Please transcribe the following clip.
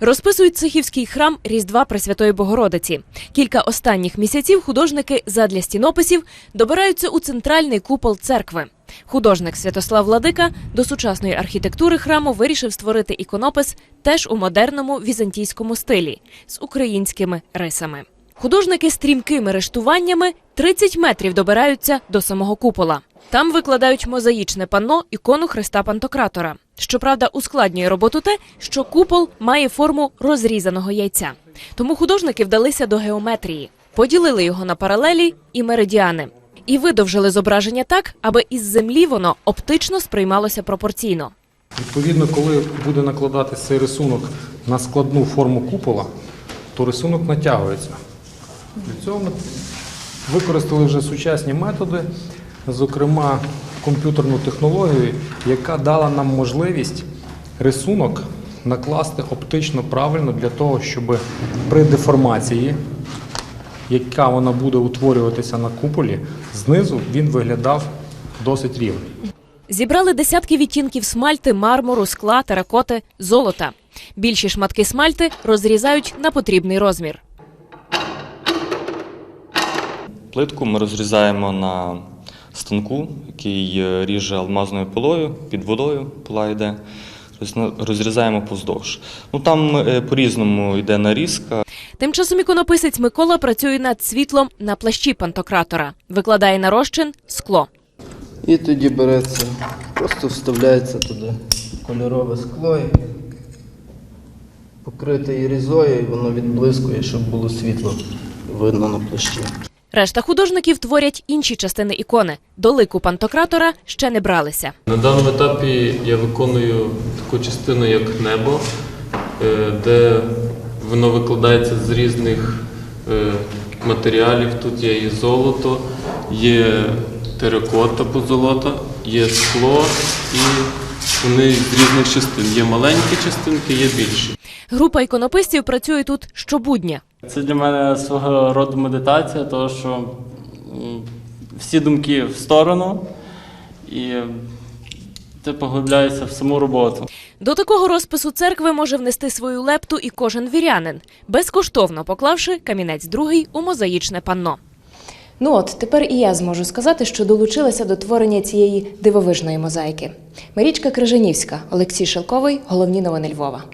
Розписують цехівський храм Різдва Пресвятої Богородиці. Кілька останніх місяців художники задля стінописів добираються у центральний купол церкви. Художник Святослав Владика до сучасної архітектури храму вирішив створити іконопис теж у модерному візантійському стилі з українськими рисами. Художники стрімкими рештуваннями 30 метрів добираються до самого купола. Там викладають мозаїчне панно ікону Христа Пантократора. Щоправда, ускладнює роботу те, що купол має форму розрізаного яйця. Тому художники вдалися до геометрії, поділили його на паралелі і меридіани. І видовжили зображення так, аби із землі воно оптично сприймалося пропорційно. Відповідно, коли буде накладатися цей рисунок на складну форму купола, то рисунок натягується. Цього ми використали вже сучасні методи, зокрема комп'ютерну технологію, яка дала нам можливість рисунок накласти оптично правильно для того, щоб при деформації, яка вона буде утворюватися на куполі, знизу він виглядав досить рівно. Зібрали десятки відтінків смальти, мармуру, скла, теракоти, золота. Більші шматки смальти розрізають на потрібний розмір. Плитку ми розрізаємо на станку, який е, ріже алмазною пилою, під водою пила йде. Розрізаємо поздовж. Ну там е, по-різному йде нарізка. Тим часом іконописець Микола працює над світлом на плащі пантократора, викладає на розчин скло. І тоді береться, просто вставляється туди кольорове скло, і покрите ірізою, і воно відблискує, щоб було світло видно на плащі. Решта художників творять інші частини ікони. До лику пантократора ще не бралися. На даному етапі я виконую таку частину, як небо, е, де воно викладається з різних е, матеріалів. Тут є і золото, є теракота позолота, є скло і вони з різних частин. Є маленькі частинки, є більші. Група іконописців працює тут щобудня. Це для мене свого роду медитація, тому що всі думки в сторону і ти поглибляєшся в саму роботу. До такого розпису церкви може внести свою лепту і кожен вірянин, безкоштовно поклавши камінець другий у мозаїчне панно. Ну от тепер і я зможу сказати, що долучилася до творення цієї дивовижної мозаїки. Марічка Крижанівська, Олексій Шелковий, головні новини Львова.